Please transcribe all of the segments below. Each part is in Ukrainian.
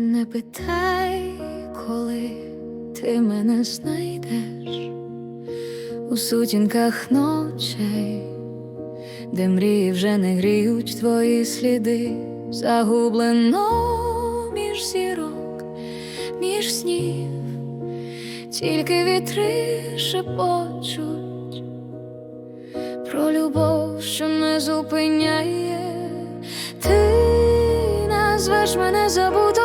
Не питай, коли ти мене знайдеш у сутінках ночей, де мрії вже не гріють твої сліди, загублено між зірок, між снів, тільки вітри шепочуть про любов, що не зупиняє. Ти назвеш мене забутою, ти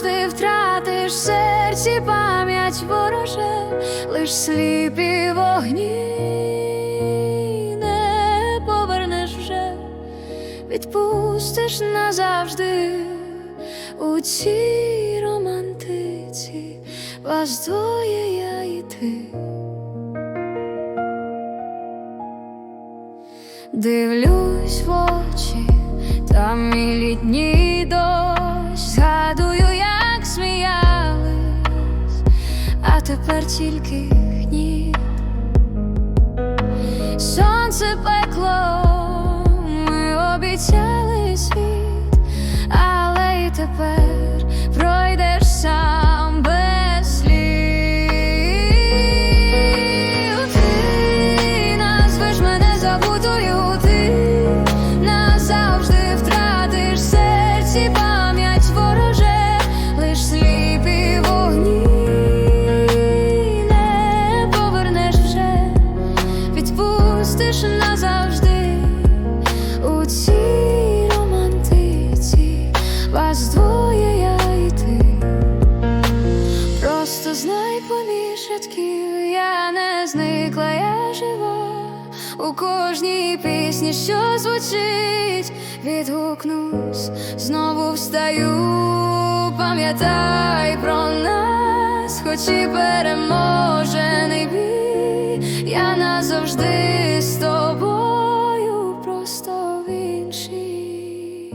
назавжди втратиш в серці пам'ять вороже, лиш сліпі вогні не повернеш вже, відпустиш назавжди у цій романтиці, вас двоє я і ти. Дивлюсь в очі, там і літній дощ, тепер тільки гніт. Сонце пекло, ми обіцяли світ, але й тепер зникла, я жива. У кожній пісні, що звучить, відгукнусь, знову встаю, пам'ятай про нас, хоч і переможений бій, я назавжди з тобою, просто в іншій.